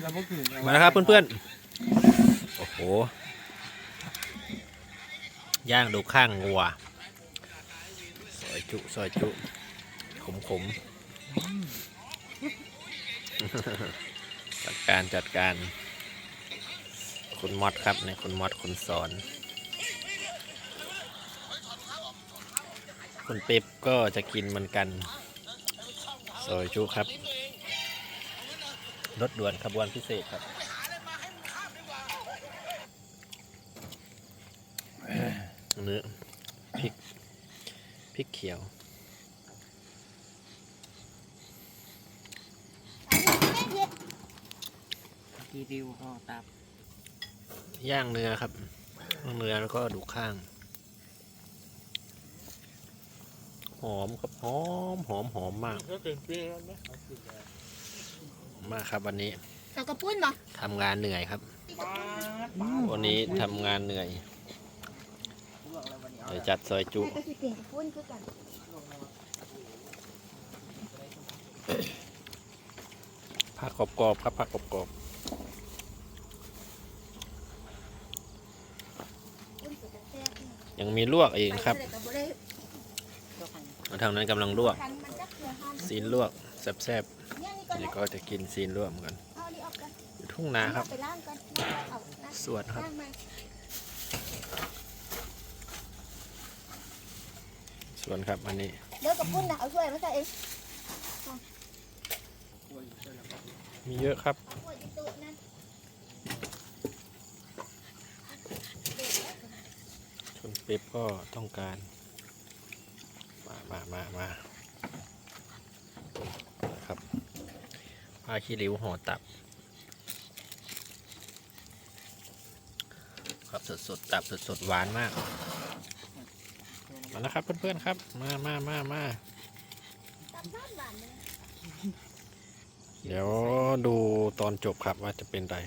แล้วเมื่อคืนมาแล้วครับเพื่อนๆ โอ้โห ย่างดูข้างงัว ซอยจุ ซอยจุ ขมขมๆจัดการจัดการ คุณมอดครับเนี่ยคุณมอดคุณสอน คุณเป๊ปก็จะกินเหมือนกัน ซอยจุครับ รถด่วนขบวนพิเศษครับ เนื้อพริกพริกเขียวกีริวห่อตับย่างเนื้อครับย่างเนื้อแล้วก็ดูข้าง หอมครับหอมหอมหอมมาก ก็เกินเปรี้ยวนะ มากครับวันนี้เรากระปุ้นเนาะทำงานเหนื่อยครับ วันนี้ทำงานเหนื่อยเดี๋ยวจัดซอยจุแม่ก็สิเก่งกระปุ้นคือกันผักกรอบๆครับผักกรอบปุ้นสุดจะแซ่บเนี่ยๆยังมีลวกอีกครับ ไปเสร็จก็บ่ได้ทางนั้นกำลังลวก คันมันจะเกลือหันซีนลวกแซ่บเนี่ย นี่ก็ๆนี่นะก็จะกินซีนลวกเหมือนกันเอานี่ออกกันอยู่ทุ่งนาครับเอไปล้างกันเอาล้างสวนครับล้างมาสวนครับอันนี้เดี๋ยวกระปุ้นนะเอาถ้วยมาใส่เองมีเยอะครับเอาถ้วยที่ตู้นั่นคุณเป๊ปก็ต้องการ มามามามาครับผ้าขี้ริ้วห่อตับ ครับสดๆตับสดๆหวานมาก มาแล้วครับเพื่อนๆครับ มามามามามาเดี๋ยวดูตอนจบครับว่าจะเป็นไร